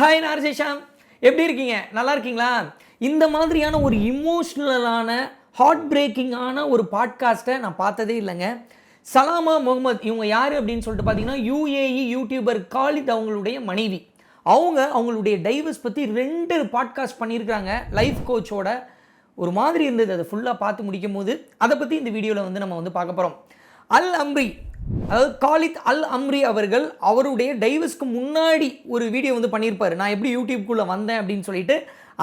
Hi நார்ஜேஷாம் எப்படி இருக்கீங்க? நல்லா இருக்கீங்களா? இந்த மாதிரியான ஒரு இமோஷ்னலான ஹார்ட் பிரேக்கிங்கான ஒரு பாட்காஸ்ட்டை நான் பார்த்ததே இல்லைங்க. சலாமா முகமது இவங்க யார் அப்படின்னு சொல்லிட்டு பார்த்தீங்கன்னா யூஏஇ யூடியூபர் காலித் அவங்களுடைய மனைவி. அவங்க அவங்களுடைய டைவர்ஸ் பற்றி ரெண்டு பாட்காஸ்ட் பண்ணியிருக்கிறாங்க. லைஃப் கோச்சோட ஒரு மாதிரி இருந்தது. அதை ஃபுல்லாக பார்த்து முடிக்கும் போது அதை பற்றி இந்த வீடியோவில் வந்து நம்ம வந்து பார்க்க போகிறோம் அல் அம்ரி அதாவது காலித் அல் அம்ரி அவர்கள் அவருடைய டைவர்ஸ்க்கு முன்னாடி ஒரு வீடியோ வந்து பண்ணியிருப்பார். நான் எப்படி யூடியூப்குள்ளே வந்தேன் அப்படின்னு சொல்லிட்டு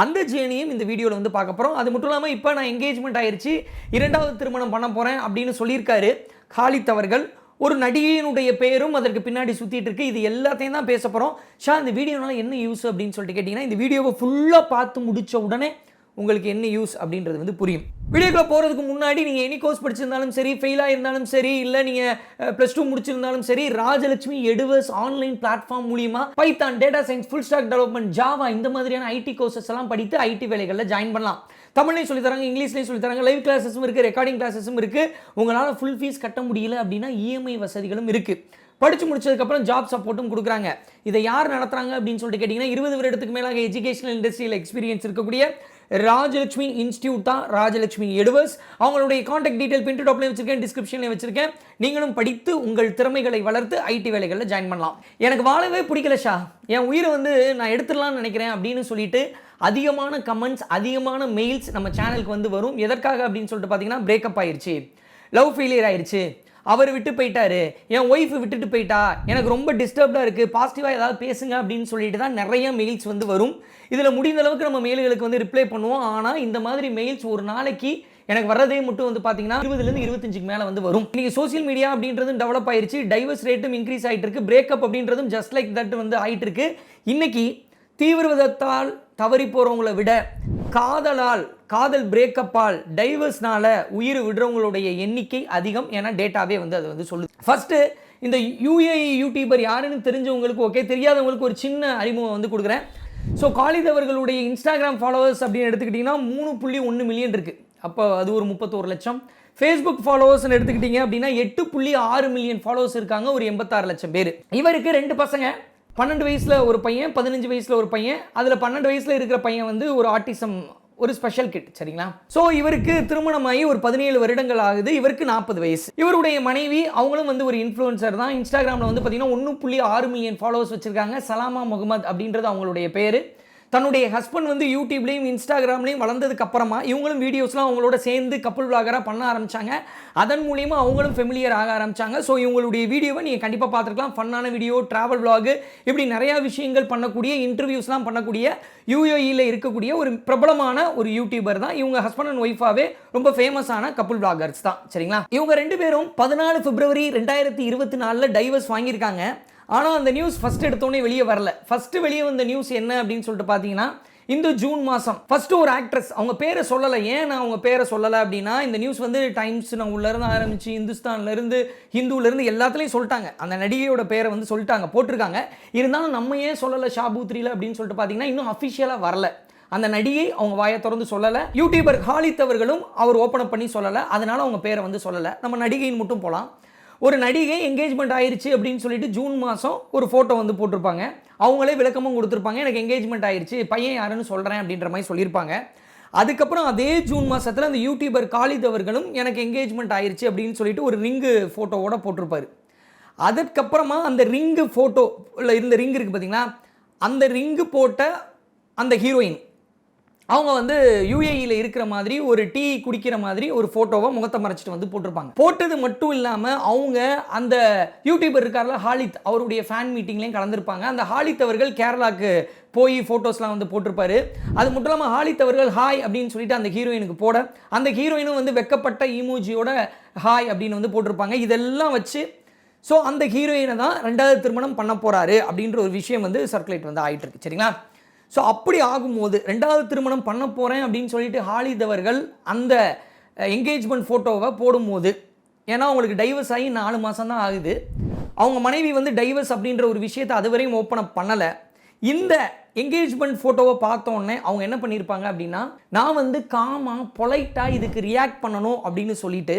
அந்த ஜேர்னியும் இந்த வீடியோவில் வந்து பார்க்க போகிறோம் அது மட்டும் இல்லாமல் இப்போ நான் என்கேஜ்மெண்ட் ஆயிடுச்சு இரண்டாவது திருமணம் பண்ண போகிறேன் அப்படின்னு சொல்லியிருக்காரு காலித் அவர்கள். ஒரு நடிகையினுடைய பேரும் அதற்கு பின்னாடி சுற்றிட்டு இருக்கு. இது எல்லாத்தையும் தான் பேச போகிறோம் ஷா இந்த வீடியோனால என்ன யூஸ் அப்படின்னு சொல்லிட்டு கேட்டிங்கன்னா இந்த வீடியோவை ஃபுல்லாக பார்த்து முடித்த உடனே உங்களுக்கு என்ன யூஸ் அப்படின்றது வந்து புரியும். வீடியோக்குள்ள போகிறதுக்கு முன்னாடி நீங்கள் எனி கோர்ஸ் படிச்சிருந்தாலும் சரி ஃபெயிலாக இருந்தாலும் சரி இல்லை நீங்கள் ப்ளஸ் டூ முடிச்சிருந்தாலும் சரி ராஜலட்சுமி எடுவர்ஸ் ஆன்லைன் பிளாட்ஃபார்ம் மூலியமாக Python data science full stack development Java இந்த மாதிரியான ஐடி கோர்சஸ் எல்லாம் படித்து ஐடி வேலைகளில் ஜாயின் பண்ணலாம். தமிழ்லையும் சொல்லி தராங்க இங்கிலீஷ்லையும் சொல்லி தராங்க லைவ் கிளாஸஸும் இருக்குது ரெக்கார்டிங் கிளாஸஸும் இருக்குது உங்களால் ஃபுல் ஃபீஸ் கட்ட முடியல அப்படின்னா இஎம்ஐ வசதிகளும் இருக்குது படித்து முடிச்சதுக்கப்புறம் ஜாப் சப்போர்ட்டும் கொடுக்குறாங்க. இதை யார் நடத்துறாங்க அப்படின்னு சொல்லிட்டு கேட்டிங்கன்னா இருபது வருடத்துக்கு மேலாக எஜுகேஷனல் இண்டஸ்ட்ரியில் எக்ஸ்பீரியன்ஸ் இருக்கக்கூடிய ராஜலட்சுமி இன்ஸ்டியூட் தான் ராஜலட்சுமி எடுவர்ஸ் அவங்களுடைய காண்டாக்ட் டீட்டெயில் பிரிண்ட் டாப்லேயும் வச்சிருக்கேன் டிஸ்கிரிப்ஷன்லையும் வச்சிருக்கேன். நீங்களும் படித்து உங்கள் திறமைகளை வளர்த்து ஐடி வேலைகளில் ஜாயின் பண்ணலாம். எனக்கு வாழவே பிடிக்கல ஷா. என் உயிரை வந்து நான் எடுத்துடலாம்னு நினைக்கிறேன் அப்படின்னு சொல்லிட்டு அதிகமான கமெண்ட்ஸ் அதிகமான மெயில்ஸ் நம்ம சேனலுக்கு வந்து வரும். எதற்காக அப்படின்னு சொல்லிட்டு பார்த்தீங்கன்னா பிரேக்கப் ஆயிடுச்சு லவ் ஃபெயிலியர் ஆயிடுச்சு அவர் விட்டு போயிட்டாரு. என் ஒய்ஃப் விட்டுட்டு போயிட்டா. எனக்கு ரொம்ப டிஸ்டர்ப்டாக இருக்குது பாசிட்டிவாக ஏதாவது பேசுங்க அப்படின்னு சொல்லிட்டு தான் நிறைய மெயில்ஸ் வந்து வரும். இதில் முடிந்த அளவுக்கு நம்ம மெயில்களுக்கு வந்து ரிப்ளை பண்ணுவோம். ஆனால் இந்த மாதிரி மெயில்ஸ் ஒரு நாளைக்கு எனக்கு வர்றதே மட்டும் வந்து பார்த்தீங்கன்னா இருபதுலேருந்து இருபத்தஞ்சுக்கு மேலே வந்து வரும். நீங்கள் சோசியல் மீடியா அப்படின்றதும் டெவலப் ஆயிடுச்சு டைவர்ஸ் ரேட்டும் இன்க்ரீஸ் ஆகிட்டு இருக்கு. பிரேக்கப் அப்படின்றதும் ஜஸ்ட் லைக் தட் வந்து ஆகிட்டு இருக்கு. இன்னைக்கு தீவிரவாதத்தால் தவறி போகிறவங்கள விட காதலால் காதல் பிரேக்கப்பால் டைவர்ஸ்னால உயிர் விடுறவங்களுடைய எண்ணிக்கை அதிகம் ஏன்னா டேட்டாவே வந்து அது வந்து சொல்லுது. ஃபர்ஸ்ட்டு இந்த யூஏஇ யூடியூபர் யாருன்னு தெரிஞ்சவங்களுக்கு ஓகே தெரியாதவங்களுக்கு ஒரு சின்ன அறிமுகம் வந்து கொடுக்குறேன். ஸோ காலித் அவர்களுடைய இன்ஸ்டாகிராம் ஃபாலோவர்ஸ் அப்படின்னு எடுத்துக்கிட்டிங்கன்னா மூணு புள்ளி ஒன்று மில்லியன் இருக்குது அப்போ அது ஒரு முப்பத்தோரு லட்சம். ஃபேஸ்புக் ஃபாலோவர்ஸ்னு எடுத்துக்கிட்டிங்க அப்படின்னா எட்டு புள்ளி ஆறு மில்லியன் ஃபாலோவர்ஸ் இருக்காங்க ஒரு எண்பத்தாறு லட்சம் பேர். இவருக்கு ரெண்டு பசங்க. பன்னெண்டு வயசில் ஒரு பையன் பதினஞ்சு வயசில் ஒரு பையன் அதில் பன்னெண்டு வயசில் இருக்கிற பையன் வந்து ஒரு ஆட்டிசம் ஒரு ஸ்பெஷல் கிட் சரிங்களா? ஸோ இவருக்கு திருமணமாகி ஒரு பதினேழு வருடங்கள் ஆகுது. இவருக்கு நாற்பது வயசு. இவருடைய மனைவி அவங்களும் வந்து ஒரு இன்ஃப்ளூன்சர் தான். இன்ஸ்டாகிராமில் வந்து பார்த்தீங்கன்னா ஒன்று புள்ளி ஆறு மில்லியன் ஃபாலோவர்ஸ் வச்சுருக்காங்க. சலாமா முகமது அப்படின்றது அவங்களுடைய பேர். தன்னுடைய ஹஸ்பண்ட் வந்து யூடியூப்லேயும் இன்ஸ்டாகிராம்லேயும் வளர்ந்ததுக்கு அப்புறமா இவங்களும் வீடியோஸ்லாம் அவங்களோட சேர்ந்து கப்புள் விளாகராக பண்ண ஆரம்பிச்சாங்க. அதன் மூலியமாக அவங்களும் ஃபெமிலியர் ஆக ஆரம்பித்தாங்க ஸோ இவங்களுடைய வீடியோவை நீங்கள் கண்டிப்பாக பார்த்துருக்கலாம். ஃபன்னான வீடியோ ட்ராவல் விளாகு இப்படி நிறையா விஷயங்கள் பண்ணக்கூடிய இன்டர்வியூஸ்லாம் பண்ணக்கூடிய யூஏஇயில் இருக்கக்கூடிய ஒரு பிரபலமான ஒரு யூடியூபர் தான் இவங்க ஹஸ்பண்ட் அண்ட் ஒய்ஃபாகவே ரொம்ப ஃபேமஸான கப்புள் விளாகர்ஸ் தான். சரிங்களா? இவங்க ரெண்டு பேரும் பதினாலு பிப்ரவரி ரெண்டாயிரத்தி இருபத்தி நாலில் டைவர்ஸ் வாங்கியிருக்காங்க. ஆனால் அந்த நியூஸ் ஃபஸ்ட் எடுத்தோடனே வெளியே வரல. ஃபஸ்ட்டு வெளியே வந்த நியூஸ் என்ன அப்படின்னு சொல்லிட்டு பார்த்தீங்கன்னா இந்த ஜூன் மாதம் ஃபஸ்ட்டு ஒரு ஆக்ட்ரஸ் அவங்க பேரை சொல்லலை. ஏன் நான் அவங்க பேரை சொல்லலை அப்படின்னா இந்த நியூஸ் வந்து டைம்ஸ் நான் உள்ளேருந்து ஆரம்பிச்சு இந்துஸ்தான்லேருந்து ஹிந்துலேருந்து எல்லாத்துலேயும் சொல்லிட்டாங்க. அந்த நடிகையோட பேரை வந்து சொல்லிட்டாங்க போட்டிருக்காங்க. இருந்தாலும் நம்ம ஏன் சொல்லலை ஷாபூத்ரியில் அப்படின்னு சொல்லிட்டு பார்த்தீங்கன்னா இன்னும் அஃபிஷியலாக வரல. அந்த நடிகை அவங்க வாயை திறந்து சொல்லலை. யூடியூபர் ஹாலித் அவர்களும் அவர் ஓப்பன் பண்ணி சொல்லலை. அதனால அவங்க பேரை வந்து சொல்லலை. நம்ம நடிகைன்னு மட்டும் போகலாம் ஒரு நடிகை என்கேஜ்மெண்ட் ஆயிடுச்சு அப்படின்னு சொல்லிட்டு ஜூன் மாதம் ஒரு ஃபோட்டோ வந்து போட்டிருப்பாங்க. அவங்களே விளக்கமும் கொடுத்துருப்பாங்க. எனக்கு என்கேஜ்மெண்ட் ஆயிடுச்சு பையன் யாருன்னு சொல்கிறேன் அப்படின்ற மாதிரி சொல்லியிருப்பாங்க. அதுக்கப்புறம் அதே ஜூன் மாதத்தில் அந்த யூடியூபர் காலித் அவர்களும் எனக்கு என்கேஜ்மெண்ட் ஆயிடுச்சு அப்படின்னு சொல்லிட்டு ஒரு ரிங்கு ஃபோட்டோவோட போட்டிருப்பார். அதுக்கப்புறமா அந்த ரிங்கு ஃபோட்டோவில் இருந்த ரிங் இருக்குது பார்த்தீங்கன்னா அந்த ரிங்கு போட்ட அந்த ஹீரோயின் அவங்க வந்து யூஏஇயில் இருக்கிற மாதிரி ஒரு டீ குடிக்கிற மாதிரி ஒரு ஃபோட்டோவை முகத்தை மறைச்சிட்டு வந்து போட்டிருப்பாங்க. போட்டது மட்டும் இல்லாமல் அவங்க அந்த யூடியூபர் இருக்கார்ல ஹாலித் அவருடைய ஃபேன் மீட்டிங்லேயும் கலந்துருப்பாங்க. அந்த ஹாலித் அவர்கள் கேரளாக்கு போய் ஃபோட்டோஸ்லாம் வந்து போட்டிருப்பாரு. அது மட்டும் இல்லாமல் ஹாலித் அவர்கள் ஹாய் அப்படின்னு சொல்லிட்டு அந்த ஹீரோயினுக்கு போட அந்த ஹீரோயினும் வந்து வெக்கப்பட்ட இமூஜியோட ஹாய் அப்படின்னு வந்து போட்டிருப்பாங்க. இதெல்லாம் வச்சு ஸோ அந்த ஹீரோயினை தான் ரெண்டாவது திருமணம் பண்ண போகிறாரு அப்படின்ற ஒரு விஷயம் வந்து சர்க்குலேட் வந்து ஆகிட்டு இருக்கு சரிங்களா? ஸோ அப்படி ஆகும்போது ரெண்டாவது திருமணம் பண்ண போகிறேன் அப்படின்னு சொல்லிட்டு ஹாலித் அவர்கள் அந்த என்கேஜ்மெண்ட் ஃபோட்டோவை போடும்போது ஏன்னா அவங்களுக்கு டைவர்ஸ் ஆகி நாலு மாதம் தான் ஆகுது. அவங்க மனைவி வந்து டைவர்ஸ் அப்படின்ற ஒரு விஷயத்தை அதுவரையும் ஓப்பன் அப் பண்ணலை. இந்த என்கேஜ்மெண்ட் ஃபோட்டோவை பார்த்தோன்னே அவங்க என்ன பண்ணியிருப்பாங்க அப்படின்னா நான் வந்து காமாக பொலைட்டாக இதுக்கு ரியாக்ட் பண்ணணும் அப்படின்னு சொல்லிட்டு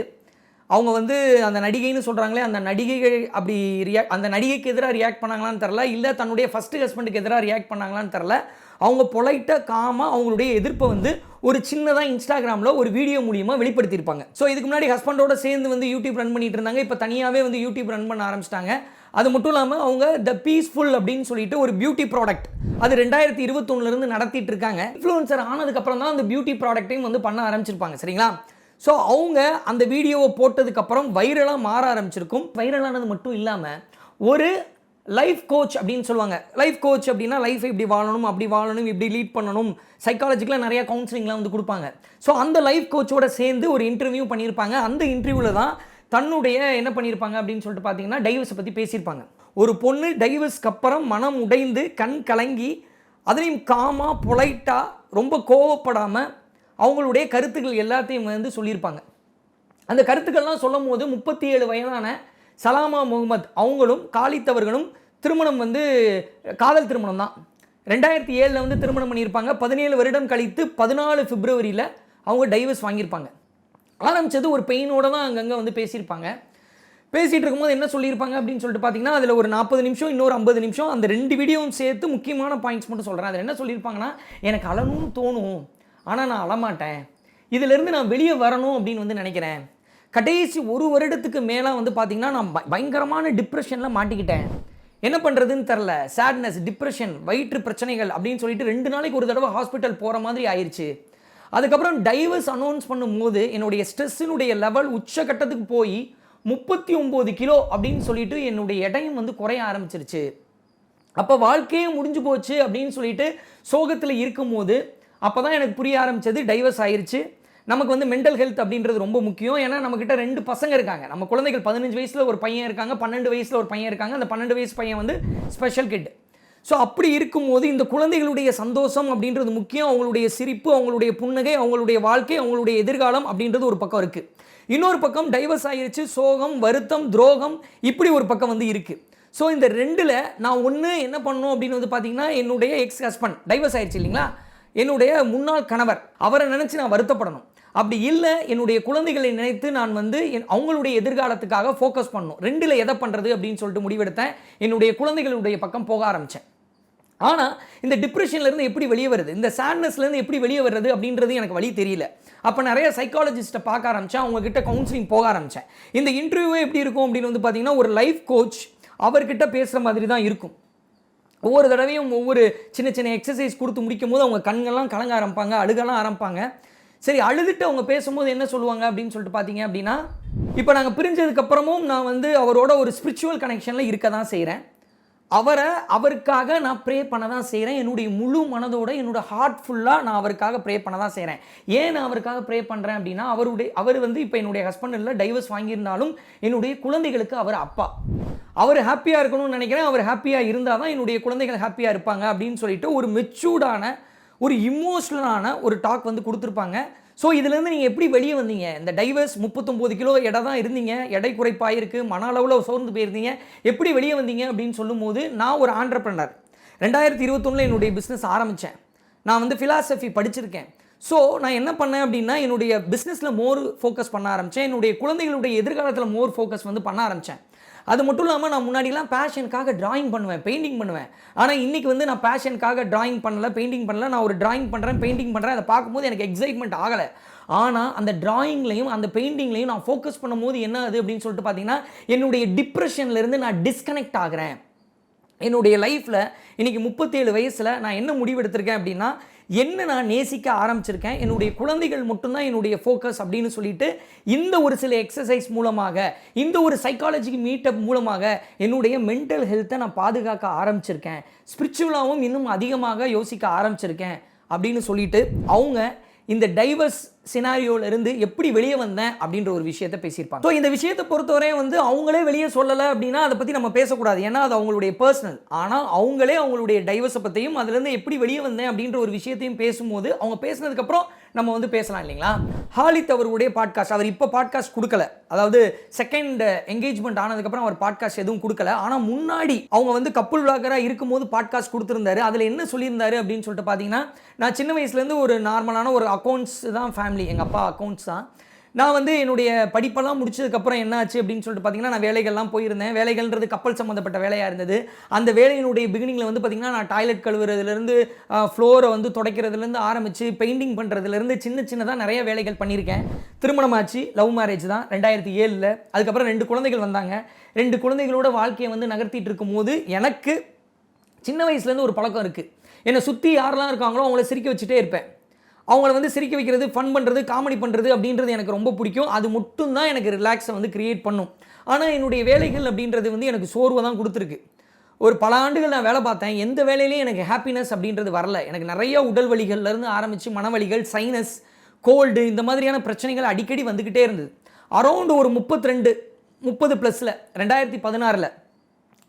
அவங்க வந்து அந்த நடிகைன்னு சொல்கிறாங்களே அந்த நடிகைகள் அப்படி ரியாக்ட் அந்த நடிகைக்கு எதிராக ரியாக்ட் பண்ணாங்களான்னு தெரில இல்லை தன்னுடைய ஃபஸ்ட்டு ஹஸ்பண்டுக்கு எதிராக ரியாக்ட் பண்ணாங்களான்னு தெரில அவங்க பொலைட்டாக காமாக அவங்களுடைய எதிர்ப்பை வந்து ஒரு சின்னதாக இன்ஸ்டாகிராமில் ஒரு வீடியோ மூலியமாக வெளிப்படுத்தியிருப்பாங்க. ஸோ இதுக்கு முன்னாடி ஹஸ்பண்டோட சேர்ந்து வந்து யூடியூப் ரன் பண்ணிட்டு இருந்தாங்க. இப்போ தனியாகவே வந்து யூடியூப் ரன் பண்ண ஆரம்பிச்சிட்டாங்க. அது மட்டும் இல்லாமல் அவங்க த பீஸ்ஃபுல் அப்படின்னு சொல்லிட்டு ஒரு பியூட்டி ப்ராடக்ட் அது ரெண்டாயிரத்தி இருபத்தொன்னுலேருந்து நடத்திட்டு இருக்காங்க. இன்ஃப்ளூன்சர் ஆனதுக்கப்புறம் தான் அந்த பியூட்டி ப்ராடக்ட்டையும் வந்து பண்ண ஆரம்பிச்சிருப்பாங்க. சரிங்களா? ஸோ அவங்க அந்த வீடியோவை போட்டதுக்கப்புறம் வைரலாக மாற ஆரம்பிச்சிருக்கும். வைரலானது மட்டும் இல்லாமல் ஒரு லைஃப் கோச் அப்படின்னு சொல்லுவாங்க. லைஃப் கோச் அப்படின்னா லைஃப் இப்படி வாழணும் அப்படி வாழணும் இப்படி லீட் பண்ணணும். சைக்காலஜிக்கலாக நிறையா கவுன்சிலிங்லாம் வந்து கொடுப்பாங்க. ஸோ அந்த லைஃப் கோச்சோட சேர்ந்து ஒரு இன்டர்வியூ பண்ணியிருப்பாங்க. அந்த இன்டர்வியூவில் தான் தன்னுடைய என்ன பண்ணியிருப்பாங்க அப்படின்னு சொல்லிட்டு பார்த்தீங்கன்னா டைவர்ஸை பற்றி பேசியிருப்பாங்க. ஒரு பொண்ணு டைவர்ஸ்க்கு அப்புறம் மனம் உடைந்து கண் கலங்கி அதுலேயும் காமாக பொலைட்டாக ரொம்ப கோவப்படாமல் அவங்களுடைய கருத்துக்கள் எல்லாத்தையும் வந்து சொல்லியிருப்பாங்க. அந்த கருத்துக்கள்லாம் சொல்லும் போது முப்பத்தி ஏழு வயதான சலாமா முகமது அவங்களும் காலித் அவர்களும் திருமணம் வந்து காதல் திருமணம் தான். ரெண்டாயிரத்தி ஏழில் வந்து திருமணம் பண்ணியிருப்பாங்க. பதினேழு வருடம் கழித்து பதினாலு பிப்ரவரியில் அவங்க டைவர்ஸ் வாங்கியிருப்பாங்க. ஆரம்பிச்சது ஒரு பெயினோட தான் அங்கங்கே வந்து பேசியிருப்பாங்க. பேசிகிட்டு இருக்கும்போது என்ன சொல்லியிருப்பாங்க அப்படின்னு சொல்லிட்டு பார்த்தீங்கன்னா அதில் ஒரு நாற்பது நிமிஷம் இன்னொரு ஐம்பது நிமிஷம் அந்த ரெண்டு வீடியோவும் சேர்த்து முக்கியமான பாயிண்ட்ஸ் மட்டும் சொல்கிறேன் அதில் என்ன சொல்லியிருப்பாங்கன்னா எனக்கு அழணும்னு தோணும் ஆனால் நான் அழமாட்டேன். இதிலேருந்து நான் வெளியே வரணும் அப்படின்னு வந்து நினைக்கிறேன். கடைசி ஒரு வருடத்துக்கு மேலே வந்து பார்த்தீங்கன்னா நான் பயங்கரமான டிப்ரெஷனில் மாட்டிக்கிட்டேன். என்ன பண்ணுறதுன்னு தெரில. சேட்னஸ் டிப்ரெஷன் வயிற்று பிரச்சனைகள் அப்படின்னு சொல்லிட்டு ரெண்டு நாளைக்கு ஒரு தடவை ஹாஸ்பிட்டல் போகிற மாதிரி ஆயிடுச்சு அதுக்கப்புறம் டைவர்ஸ் அனௌன்ஸ் பண்ணும்போது என்னுடைய ஸ்ட்ரெஸ்ஸினுடைய லெவல் உச்சகட்டத்துக்கு போய் முப்பத்தி ஒம்பது கிலோ அப்படின்னு சொல்லிட்டு என்னுடைய எடையும் வந்து குறைய ஆரம்பிச்சிருச்சு. அப்போ வாழ்க்கையே முடிஞ்சு போச்சு அப்படின்னு சொல்லிட்டு சோகத்தில் இருக்கும்போது அப்போ தான் எனக்கு புரிய ஆரம்பிச்சது டைவர்ஸ் ஆயிடுச்சு நமக்கு வந்து மென்டல் ஹெல்த் அப்படின்றது ரொம்ப முக்கியம். ஏன்னா நம்மக்கிட்ட ரெண்டு பசங்க இருக்காங்க. நம்ம குழந்தைகள் பதினஞ்சு வயசில் ஒரு பையன் இருக்காங்க பன்னெண்டு வயசில் ஒரு பையன் இருக்காங்க. அந்த பன்னெண்டு வயசு பையன் வந்து ஸ்பெஷல் கிட் ஸோ அப்படி இருக்கும்போது இந்த குழந்தைகளுடைய சந்தோஷம் அப்படின்றது முக்கியம். அவங்களுடைய சிரிப்பு அவங்களுடைய புன்னகை அவங்களுடைய வாழ்க்கை அவங்களுடைய எதிர்காலம் அப்படின்றது ஒரு பக்கம் இருக்குது இன்னொரு பக்கம் டைவர்ஸ் ஆகிருச்சு சோகம் வருத்தம் துரோகம் இப்படி ஒரு பக்கம் வந்து இருக்குது ஸோ இந்த ரெண்டில் நான் ஒன்று என்ன பண்ணணும் அப்படின்னு வந்து பார்த்தீங்கன்னா என்னுடைய எக்ஸ் ஹஸ்பண்ட் டைவர்ஸ் ஆயிடுச்சு இல்லைங்களா? என்னுடைய முன்னாள் கணவர் அவரை நினச்சி நான் வருத்தப்படணும். அப்படி இல்லை என்னுடைய குழந்தைகளை நினைத்து நான் வந்து என் அவங்களுடைய எதிர்காலத்துக்காக ஃபோக்கஸ் பண்ணணும். ரெண்டில் எதை பண்ணுறது அப்படின்னு சொல்லிட்டு முடிவெடுத்தேன். என்னுடைய குழந்தைகளுடைய பக்கம் போக ஆரம்பித்தேன் ஆனால் இந்த டிப்ரெஷன்லேருந்து எப்படி வெளியே வருது? இந்த சேட்னஸ்லேருந்து எப்படி வெளியே வர்றது அப்படின்றது எனக்கு வழி தெரியல. அப்போ நிறைய சைக்காலஜிஸ்ட்டை பார்க்க ஆரம்பித்தேன் அவங்கக்கிட்ட கவுன்சிலிங் போக ஆரம்பித்தேன் இந்த இன்டர்வியூவே எப்படி இருக்கும் அப்படின்னு வந்து பார்த்தீங்கன்னா ஒரு லைஃப் கோச் அவர்கிட்ட பேசுகிற மாதிரி தான் இருக்கும். ஒவ்வொரு தடவையும் ஒவ்வொரு சின்ன சின்ன எக்ஸசைஸ் கொடுத்து முடிக்கும் போது அவங்க கண்கள்லாம் கலங்க ஆரம்பிப்பாங்க அழுகலாம் ஆரம்பிப்பாங்க. சரி அழுதுட்டு அவங்க பேசும்போது என்ன சொல்லுவாங்க அப்படின்னு சொல்லிட்டு பார்த்தீங்க அப்படின்னா இப்போ நாங்கள் பிரிஞ்சதுக்கப்புறமும் நான் வந்து அவரோட ஒரு ஸ்பிரிச்சுவல் கனெக்ஷனில் இருக்க தான் செய்கிறேன் அவரை அவருக்காக நான் ப்ரே பண்ண தான் செய்கிறேன் என்னுடைய முழு மனதோட என்னோட ஹார்ட் ஃபுல்லாக நான் அவருக்காக ப்ரே பண்ண தான் செய்கிறேன் ஏன் நான் அவருக்காக ப்ரே பண்ணுறேன் அப்படின்னா அவருடைய அவர் வந்து இப்போ என்னுடைய ஹஸ்பண்ட் இல்லை டைவர்ஸ் வாங்கியிருந்தாலும் என்னுடைய குழந்தைகளுக்கு அவர் அப்பா. அவர் ஹாப்பியாக இருக்கணும்னு நினைக்கிறேன். அவர் ஹாப்பியாக இருந்தால் தான் என்னுடைய குழந்தைகள் ஹாப்பியாக இருப்பாங்க அப்படின்னு சொல்லிட்டு ஒரு மெச்சூர்டான ஒரு இமோஷ்னலான ஒரு டாக் வந்து கொடுத்துருப்பாங்க. ஸோ இதுலேருந்து நீங்கள் எப்படி வெளியே வந்தீங்க? இந்த டைவர்ஸ் முப்பத்தொம்போது கிலோ எடை தான் இருந்தீங்க. எடை குறைப்பாயிருக்கு. மன அளவில் சோர்ந்து போயிருந்தீங்க. எப்படி வெளியே வந்தீங்க அப்படின்னு சொல்லும்போது நான் ஒரு ஆண்டர்பிரனர் ரெண்டாயிரத்தி இருபத்தொன்னில் என்னுடைய பிஸ்னஸ் ஆரம்பித்தேன் நான் வந்து ஃபிலாசபி படிச்சிருக்கேன். ஸோ நான் என்ன பண்ணேன் அப்படின்னா என்னுடைய பிஸ்னஸில் மோர் ஃபோக்கஸ் பண்ண ஆரம்பித்தேன் என்னுடைய குழந்தைகளுடைய எதிர்காலத்தில் மோர் ஃபோக்கஸ் வந்து பண்ண ஆரம்பித்தேன் அது மட்டும் இல்லாமல் நான் முன்னாடிலாம் பேஷனுக்காக ட்ராயிங் பண்ணுவேன் பெயிண்டிங் பண்ணுவேன். ஆனால் இன்றைக்கி வந்து நான் பேஷனுக்காக ட்ராயிங் பண்ணல பெயிண்டிங் பண்ணல நான் ஒரு ட்ராயிங் பண்ணுறேன் பெயிண்டிங் பண்ணுறேன் அதை பார்க்கும்போது எனக்கு எக்ஸைட்மெண்ட் ஆகலை. ஆனால் அந்த டிராயிங்லையும் அந்த பெயிண்டிங்லையும் நான் ஃபோக்கஸ் பண்ணும்போது என்ன ஆகுது அப்படின்னு சொல்லிட்டு பார்த்தீங்கன்னா என்னுடைய டிப்ரெஷன்லேருந்து நான் டிஸ்கனெக்ட் ஆகிறேன். என்னுடைய லைஃப்பில் இன்றைக்கி முப்பத்தேழு வயசில் நான் என்ன முடிவெடுத்திருக்கேன் அப்படின்னா என்ன நான் நேசிக்க ஆரம்பிச்சிருக்கேன்? என்னுடைய குழந்தைகள் மட்டும்தான் என்னுடைய ஃபோக்கஸ் அப்படின்னு சொல்லிட்டு இந்த ஒரு சில எக்ஸசைஸ் மூலமாக இந்த ஒரு சைக்காலஜிக்கு மீட்டப் மூலமாக என்னுடைய மென்டல் ஹெல்த்தை நான் பாதுகாக்க ஆரம்பிச்சிருக்கேன். ஸ்பிரிச்சுவலாகவும் இன்னும் அதிகமாக யோசிக்க ஆரம்பிச்சிருக்கேன் அப்படின்னு சொல்லிட்டு அவங்க இந்த டைவர்ஸ் சினாரியோலேருந்து எப்படி வெளியே வந்தேன் அப்படின்ற ஒரு விஷயத்தை பேசியிருப்பாங்க. ஸோ இந்த விஷயத்தை பொறுத்தவரை வந்து அவங்களே வெளியே சொல்லலை அப்படின்னா அதை பற்றி நம்ம பேசக்கூடாது. ஏன்னா அது அவங்களுடைய பர்சனல் ஆனால் அவங்களே அவங்களுடைய டைவர்ஸை பற்றியும் அதுலேருந்து எப்படி வெளியே வந்தேன் அப்படின்ற ஒரு விஷயத்தையும் பேசும்போது அவங்க பேசினதுக்கப்புறம் நம்ம வந்து பேசலாம் இல்லைங்களா? ஹாலித் அவருடைய பாட்காஸ்ட் அவர் இப்போ பாட்காஸ்ட் கொடுக்கல. அதாவது செகண்ட் என்கேஜ்மெண்ட் ஆனதுக்கப்புறம் அவர் பாட்காஸ்ட் எதுவும் கொடுக்கல. ஆனால் முன்னாடி அவங்க வந்து கப்புள் விளாகராக இருக்கும்போது பாட்காஸ்ட் கொடுத்துருந்தாரு. அதில் என்ன சொல்லியிருந்தாரு அப்படின்னு சொல்லிட்டு பார்த்தீங்கன்னா நான் சின்ன வயசுலேருந்து ஒரு நார்மலான ஒரு அக்கௌண்ட்ஸ் தான் ஃபேமிலி எங்கள் அப்பா அக்கௌண்ட்ஸ் தான். நான் வந்து என்னுடைய படிப்பெல்லாம் முடிச்சதுக்கப்புறம் என்ன ஆச்சு அப்படின்னு சொல்லிட்டு பார்த்தீங்கன்னா நான் வேலைகள்லாம் போயிருந்தேன். வேலைகள்ன்றது கப்பல் சம்மந்தப்பட்ட வேலையாக இருந்தது. அந்த வேலையினுடைய பிகினிங்கில் வந்து பார்த்தீங்கன்னா நான் டாய்லெட் கழுவுறதுலேருந்து ஃப்ளோரை வந்து துடைக்கிறதுலேருந்து ஆரம்பித்து பெயிண்டிங் பண்ணுறதுலேருந்து சின்ன சின்னதாக நிறைய வேலைகள் பண்ணியிருக்கேன். திருமணம் ஆச்சு லவ் மேரேஜ் தான் ரெண்டாயிரத்தி ஏழில். அதுக்கப்புறம் ரெண்டு குழந்தைகள் வந்தாங்க. ரெண்டு குழந்தைகளோட வாழ்க்கையை வந்து நகர்த்திட்டு இருக்கும்போது எனக்கு சின்ன வயசுலேருந்து ஒரு பழக்கம் இருக்குது என்னை சுற்றி யாரெல்லாம் இருக்காங்களோ அவங்கள சிரிக்க வச்சுட்டே இருப்பேன். அவங்கள வந்து சிரிக்க வைக்கிறது ஃபன் பண்ணுறது காமெடி பண்ணுறது அப்படின்றது எனக்கு ரொம்ப பிடிக்கும். அது மட்டும்தான் எனக்கு ரிலாக்ஸை வந்து க்ரியேட் பண்ணும். ஆனால் என்னுடைய வேலைகள் அப்படின்றது வந்து எனக்கு சோர்வை தான் கொடுத்துருக்கு. ஒரு பல ஆண்டுகள் நான் வேலை பார்த்தேன். எந்த வேலையிலையும் எனக்கு ஹாப்பினஸ் அப்படின்றது வரல. எனக்கு நிறைய உடல் வலிகள்லேருந்து ஆரம்பித்து மனவலிகள் சைனஸ் கோல்டு இந்த மாதிரியான பிரச்சனைகள் அடிக்கடி வந்துக்கிட்டே இருந்தது. அரௌண்டு ஒரு முப்பத்தி ரெண்டு முப்பது ப்ளஸில் ரெண்டாயிரத்தி பதினாறில்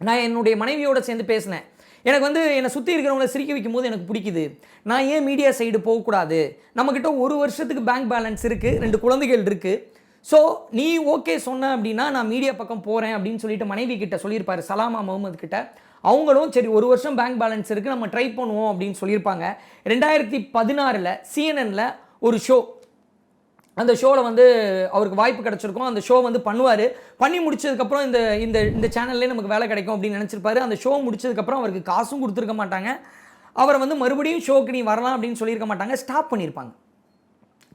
நான் என்னுடைய மனைவியோடு சேர்ந்து பேசினேன். எனக்கு வந்து என்னை சுற்றி இருக்கிறவங்கள சிரிக்க வைக்கும் போது எனக்கு பிடிக்குது. நான் ஏன் மீடியா சைடு போகக்கூடாது? நம்மக்கிட்ட ஒரு வருஷத்துக்கு பேங்க் பேலன்ஸ் இருக்குது ரெண்டு குழந்தைகள் இருக்குது ஸோ நீ ஓகே சொன்ன அப்படின்னா நான் மீடியா பக்கம் போகிறேன் அப்படின்னு சொல்லிட்டு மனைவி கிட்ட சொல்லியிருப்பார் சலாமா முகமது கிட்ட. அவங்களும் சரி ஒரு வருஷம் பேங்க் பேலன்ஸ் இருக்குது நம்ம ட்ரை பண்ணுவோம் அப்படின்னு சொல்லியிருப்பாங்க. ரெண்டாயிரத்தி பதினாறில் சிஎன்எனில் ஒரு ஷோ அந்த ஷோவில் வந்து அவருக்கு வாய்ப்பு கிடச்சிருக்கும். அந்த ஷோ வந்து பண்ணுவார். பண்ணி முடிச்சதுக்கப்புறம் இந்த இந்த இந்த சேனல்லே நமக்கு வேலை கிடைக்கும் அப்படின்னு நினச்சிருப்பாரு. அந்த ஷோ முடிச்சதுக்கப்புறம் அவருக்கு காசும் கொடுத்துருக்க மாட்டாங்க. அவரை வந்து மறுபடியும் ஷோக்கு நீ வரலாம் அப்படின்னு சொல்லியிருக்க மாட்டாங்க. ஸ்டாப் பண்ணியிருப்பாங்க.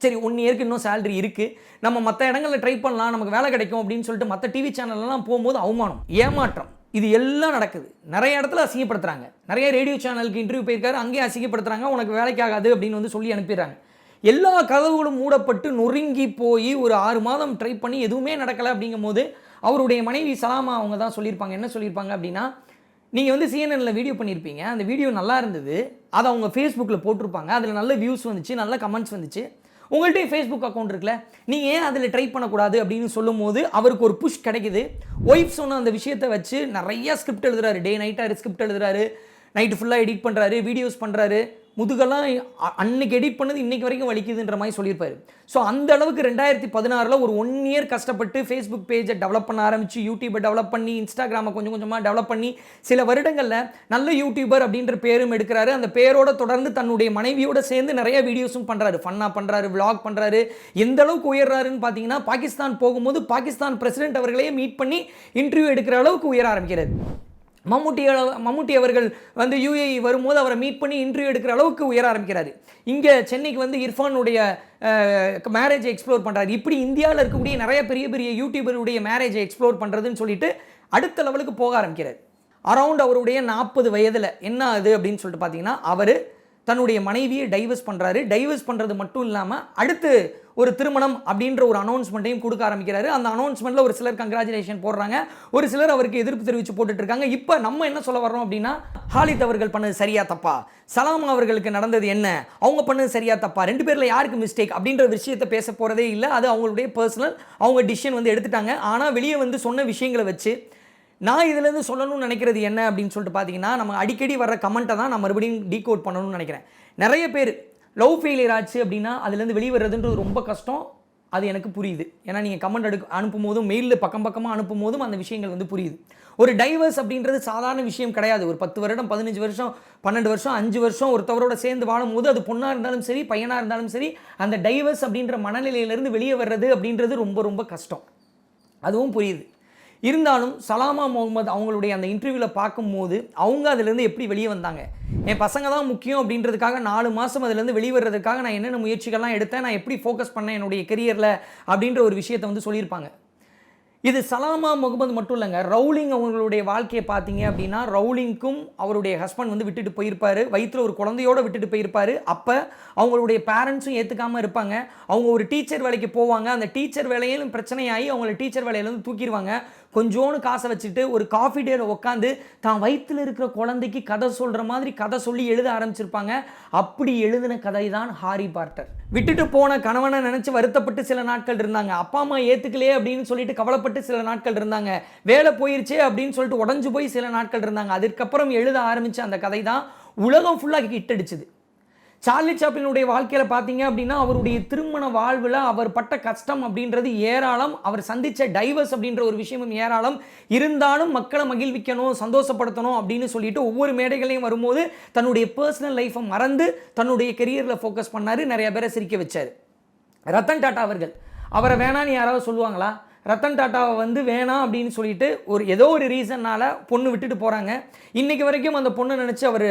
சரி ஒன் இயருக்கு இன்னும் சேலரி இருக்குது நம்ம மற்ற இடங்களில் ட்ரை பண்ணலாம். நமக்கு வேலை கிடைக்கும் அப்படின்னு சொல்லிட்டு மற்ற டிவி சேனல்லாம் போகும்போது அவமானம் ஏமாற்றம். இது எல்லாம் நடக்குது. நிறைய இடத்துல அசிங்கப்படுத்துறாங்க. நிறைய ரேடியோ சேனலுக்கு இன்டர்வியூ போயிருக்காரு. அங்கேயே அசிங்கப்படுத்துகிறாங்க உனக்கு வேலைக்காகாது அப்படின்னு வந்து சொல்லி அனுப்பிடுறாங்க. எல்லா கதவுகளும் மூடப்பட்டு நொறுங்கி போய் ஒரு ஆறு மாதம் ட்ரை பண்ணி எதுவுமே நடக்கலை அப்படிங்கும் போது அவருடைய மனைவி சலாமா அவங்க தான் சொல்லியிருப்பாங்க. என்ன சொல்லியிருப்பாங்க அப்படின்னா நீங்கள் வந்து சிஎன்எனில் வீடியோ பண்ணியிருப்பீங்க அந்த வீடியோ நல்லா இருந்தது. அதை அவங்க ஃபேஸ்புக்கில் போட்டிருப்பாங்க. அதில் நல்ல வியூஸ் வந்துச்சு நல்ல கமெண்ட்ஸ் வந்துச்சு. உங்கள்கிட்ட ஃபேஸ்புக் அக்கௌண்ட் இருக்குல்ல. நீங்கள் ஏன் அதில் ட்ரை பண்ணக்கூடாது அப்படின்னு சொல்லும்போது அவருக்கு ஒரு புஷ் கிடைக்குது. ஒய்ஃப் சொன்ன அந்த விஷயத்தை வச்சு நிறைய ஸ்கிரிப்ட் எழுதுறாரு. டே நைட்டாக ஸ்கிரிப்ட் எழுதுறாரு. நைட்டு ஃபுல்லாக எடிட் பண்ணுறாரு வீடியோஸ் பண்ணுறாரு முதுகெல்லாம் அன்னைக்கு எடிட் பண்ணது இன்றைக்கி வரைக்கும் வலிக்குதுன்ற மாதிரி சொல்லியிருப்பார். ஸோ அந்த அளவுக்கு ரெண்டாயிரத்தி பதினாறில் ஒரு ஒன் இயர் கஷ்டப்பட்டு ஃபேஸ்புக் பேஜை டெவலப் பண்ண ஆரம்பித்து யூடியூபை டெவலப் பண்ணி இன்ஸ்டாகிராமை கொஞ்சம் கொஞ்சமாக டெவலப் பண்ணி சில வருடங்களில் நல்ல யூடியூபர் அப்படின்ற பேரும் எடுக்கிறாரு. அந்த பேரோட தொடர்ந்து தன்னுடைய மனைவியோட சேர்ந்து நிறைய வீடியோஸும் பண்ணுறாரு ஃபன்னாக பண்ணுறாரு விளாக் பண்ணுறாரு எந்த அளவுக்கு உயர்றாருன்னு பார்த்தீங்கன்னா பாகிஸ்தான் போகும்போது பாகிஸ்தான் பிரசிடென்ட் அவர்களையே மீட் பண்ணி இன்டர்வியூ எடுக்கிற அளவுக்கு உயர ஆரம்பிக்கிறார். மம்முட்டி அளவு- மம்முட்டி அவர்கள் வந்து யூஏஇ வரும்போது அவரை மீட் பண்ணி இன்டர்வியூ எடுக்கிற அளவுக்கு உயர ஆரம்பிக்கிறாரு. இங்கே சென்னைக்கு வந்து இர்ஃபானுடைய மேரேஜை எக்ஸ்ப்ளோர் பண்ணுறாரு இப்படி இந்தியாவில் இருக்கக்கூடிய நிறைய பெரிய பெரிய யூடியூபருடைய மேரேஜை எக்ஸ்ப்ளோர் பண்ணுறதுன்னு சொல்லிட்டு அடுத்த லெவலுக்கு போக ஆரம்பிக்கிறார். அரவுண்ட் அவருடைய நாற்பது வயதில் என்ன ஆகுது அப்படின்னு சொல்லிட்டு பார்த்தீங்கன்னா அவர் தன்னுடைய மனைவியை டைவர்ஸ் பண்ணுறாரு டைவர்ஸ் பண்ணுறது மட்டும் இல்லாமல் அடுத்து ஒரு திருமணம் அப்படின்ற ஒரு அனௌன்ஸ்மெண்ட்டையும் கொடுக்க ஆரம்பிக்கிறாரு. அந்த அனௌன்ஸ்மெண்ட்டில் ஒரு சிலர் கங்க்ராச்சுலேஷன் போடுறாங்க. ஒரு சிலர் அவருக்கு எதிர்ப்பு தெரிவித்து போட்டுட்டு இருக்காங்க இப்போ நம்ம என்ன சொல்ல வர்றோம் அப்படின்னா ஹாலித் அவர்கள் பண்ணது சரியா தப்பா? சலாம் அவர்களுக்கு நடந்தது என்ன? அவங்க பண்ணது சரியா தப்பா? ரெண்டு பேரில் யாருக்கு மிஸ்டேக் அப்படின்ற விஷயத்தை பேச போகிறதே இல்லை. அது அவங்களுடைய பர்சனல் அவங்க டிசிஷன் வந்து எடுத்துட்டாங்க. ஆனால் வெளியே வந்து சொன்ன விஷயங்களை வச்சு நான் இதுலேருந்து சொல்லணும்னு நினைக்கிறது என்ன அப்படின்னு சொல்லிட்டு பார்த்தீங்கன்னா நம்ம அடிக்கடி வர்ற கமெண்ட்டை தான் நான் மறுபடியும் டீகோட் பண்ணணும்னு நினைக்கிறேன். நிறைய பேர் லவ் ஃபெயிலியர் ஆச்சு அப்படின்னா அதுலேருந்து வெளியே வர்றதுன்றது ரொம்ப கஷ்டம். அது எனக்கு புரியுது. ஏன்னா நீங்கள் கமெண்ட் அடு அனுப்பும் போதும் மெயிலில் பக்கம் பக்கமாக அனுப்பும் போதும் அந்த விஷயங்கள் வந்து புரியுது. ஒரு டைவர்ஸ் அப்படின்றது சாதாரண விஷயம் கிடையாது. ஒரு பத்து வருடம் பதினஞ்சு வருஷம் பன்னெண்டு வருஷம் அஞ்சு வருஷம் ஒருத்தவரோட சேர்ந்து வாழும்போது அது பொண்ணாக இருந்தாலும் சரி பையனாக இருந்தாலும் சரி அந்த டைவர்ஸ் அப்படின்ற மனநிலையிலேருந்து வெளியே வர்றது அப்படின்றது ரொம்ப ரொம்ப கஷ்டம். அதுவும் புரியுது. இருந்தாலும் சலாமா முகமது அவங்களுடைய அந்த இன்டர்வியூவில் பார்க்கும்போது அவங்க அதுலேருந்து எப்படி வெளியே வந்தாங்க? என் பசங்க தான் முக்கியம் அப்படின்றதுக்காக நாலு மாதம் அதுலேருந்து வெளியே நான் என்னென்ன முயற்சிகள்லாம் எடுத்தேன் நான் எப்படி ஃபோக்கஸ் பண்ணேன் என்னுடைய கெரியரில் அப்படின்ற ஒரு விஷயத்தை வந்து சொல்லியிருப்பாங்க. இது சலாமா முகமது மட்டும் இல்லைங்க ரவுலிங் அவங்களுடைய வாழ்க்கையை பார்த்தீங்க அப்படின்னா ரவுலிங்க்கும் அவருடைய ஹஸ்பண்ட் வந்து விட்டுட்டு போயிருப்பார். வயிற்றில் ஒரு குழந்தையோட விட்டுட்டு போயிருப்பாரு. அப்போ அவங்களுடைய பேரண்ட்ஸும் ஏற்றுக்காமல் இருப்பாங்க. அவங்க ஒரு டீச்சர் வேலைக்கு போவாங்க. அந்த டீச்சர் வேலையிலும் பிரச்சனையாகி அவங்கள டீச்சர் வேலையிலேருந்து தூக்கிடுவாங்க. கொஞ்சோண்டு காசை வச்சுட்டு ஒரு காஃபி டேல உட்காந்து தான் வயிற்றில் இருக்கிற குழந்தைக்கு கதை சொல்கிற மாதிரி கதை சொல்லி எழுத ஆரம்பிச்சிருப்பாங்க. அப்படி எழுதின கதை தான் ஹாரி பார்ட்டர் விட்டுட்டு போன கணவனை நினச்சி வருத்தப்பட்டு சில நாட்கள் இருந்தாங்க. அப்பா அம்மா ஏற்றுக்கலையே அப்படின்னு சொல்லிட்டு கவலைப்பட்டு சில நாட்கள் இருந்தாங்க. வேலை போயிருச்சே அப்படின்னு சொல்லிட்டு உடஞ்சு போய் சில நாட்கள் இருந்தாங்க. அதுக்கப்புறம் எழுத ஆரம்பித்த அந்த கதை தான் உலகம் ஃபுல்லாக ஹிட் அடிச்சுது சார்லி சாப்ளினுடைய வாழ்க்கையில் பார்த்தீங்க அப்படின்னா அவருடைய திருமண வாழ்வில் அவர் பட்ட கஷ்டம் அப்படின்றது ஏராளம். அவர் சந்தித்த டைவர்ஸ் அப்படின்ற ஒரு விஷயமும் ஏராளம். இருந்தாலும் மக்களை மகிழ்விக்கணும் சந்தோஷப்படுத்தணும் அப்படின்னு சொல்லிட்டு ஒவ்வொரு மேடைகளையும் வரும்போது தன்னுடைய பர்சனல் லைஃப்பை மறந்து தன்னுடைய கெரியரில் ஃபோக்கஸ் பண்ணார் நிறைய பேரை சிரிக்க வச்சார். ரத்தன் டாட்டா அவர்கள். அவரை வேணான்னு யாராவது சொல்லுவாங்களா? ரத்தன் டாட்டாவை வந்து வேணாம் அப்படின்னு சொல்லிட்டு ஒரு ஏதோ ஒரு ரீசன்னால் பொண்ணு விட்டுட்டு போகிறாங்க இன்றைக்கி வரைக்கும் அந்த பொண்ணை நினச்சி அவர்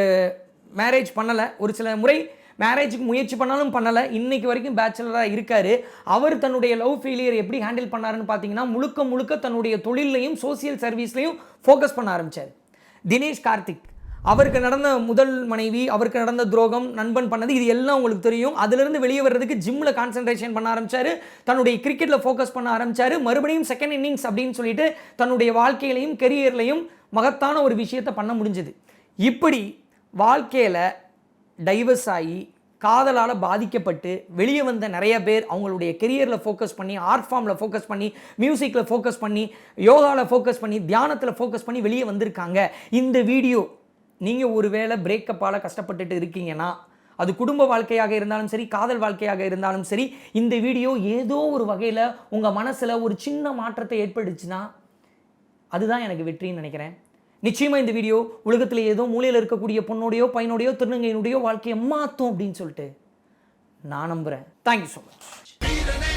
மேரேஜ் பண்ணலை. ஒரு சில முறை மேரேஜுக்கு முயற்சி பண்ணாலும் பண்ணலை. இன்னைக்கு வரைக்கும் பேச்சுலராக இருக்கார். அவர் தன்னுடைய லவ் ஃபெயிலியர் எப்படி ஹேண்டில் பண்ணாருன்னு பார்த்தீங்கன்னா முழுக்க முழுக்க தன்னுடைய தொழிலையும் சோசியல் சர்வீஸ்லையும் ஃபோக்கஸ் பண்ண ஆரம்பித்தார் தினேஷ் கார்த்திக். அவருக்கு நடந்த முதல் மனைவி அவருக்கு நடந்த துரோகம் நண்பன் பண்ணது இது எல்லாம் உங்களுக்கு தெரியும். அதுலேருந்து வெளியே வர்றதுக்கு ஜிம்மில் கான்சன்ட்ரேஷன் பண்ண ஆரம்பிச்சாரு. தன்னுடைய கிரிக்கெட்டில் ஃபோக்கஸ் பண்ண ஆரம்பிச்சாரு. மறுபடியும் செகண்ட் இன்னிங்ஸ் அப்படின்னு சொல்லிட்டு தன்னுடைய வாழ்க்கையிலையும் கெரியர்லையும் மகத்தான ஒரு விஷயத்தை பண்ண முடிஞ்சுது. இப்படி வாழ்க்கையில் டைவர்ஸ் ஆகி காதலால் பாதிக்கப்பட்டு வெளியே வந்த நிறைய பேர் அவங்களுடைய கெரியரில் ஃபோக்கஸ் பண்ணி ஆர்ட் ஃபார்மில் ஃபோக்கஸ் பண்ணி மியூசிக்கில் ஃபோக்கஸ் பண்ணி யோகாவில் ஃபோக்கஸ் பண்ணி தியானத்தில் ஃபோக்கஸ் பண்ணி வெளியே வந்திருக்காங்க. இந்த வீடியோ நீங்கள் ஒருவேளை பிரேக்கப்பால் கஷ்டப்பட்டுட்டு இருக்கீங்கன்னா அது குடும்ப வாழ்க்கையாக இருந்தாலும் சரி காதல் வாழ்க்கையாக இருந்தாலும் சரி இந்த வீடியோ ஏதோ ஒரு வகையில் உங்கள் மனசில் ஒரு சின்ன மாற்றத்தை ஏற்படுச்சுன்னா அதுதான் எனக்கு வெற்றின்னு நினைக்கிறேன். நிச்சயமாக இந்த வீடியோ உலகத்தில் ஏதோ மூலையில் இருக்கக்கூடிய பொண்ணோடையோ பையனுடையோ திருநங்கையினுடையோ வாழ்க்கையை மாற்றும் அப்படின்னு சொல்லிட்டு நான் நம்புகிறேன் தேங்க்யூ ஸோ மச்